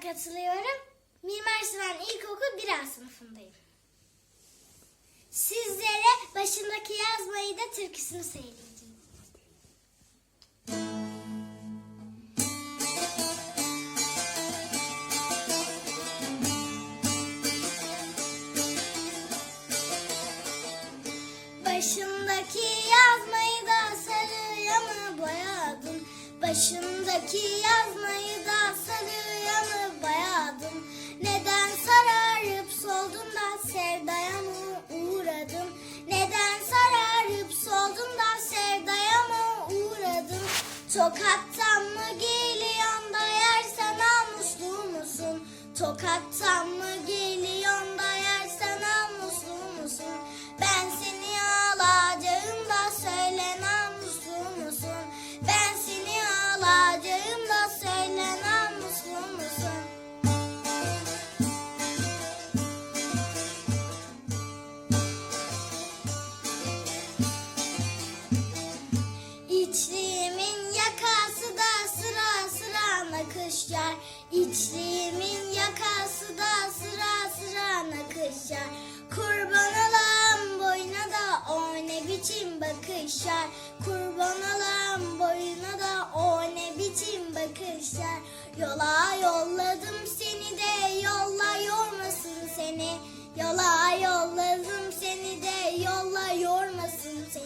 katılıyorum. Mimar Sinan İlkokul 1 A sınıfındayım. Sizlere başındaki yazmayı da türküsünü söyleyeceğim. Başındaki yazmayı da sarıya mı boyadım? Başındaki yazmayı da sarıya mı boyadım? Neden sararıp soldum da sevdaya mı uğradım? Neden sararıp soldum da sevdaya mı uğradım? Tokattan mı geliyorsun da yersen namuslu musun? Tokattan bakışlar İçliğimin yakası da sıra sıra nakışlar. Kurban alam boyuna da o ne biçim bakışlar. Kurban alam boyuna da o ne biçim bakışlar. Yola yolladım seni de yolla yormasın seni. Yola yolladım seni de yolla yormasın seni.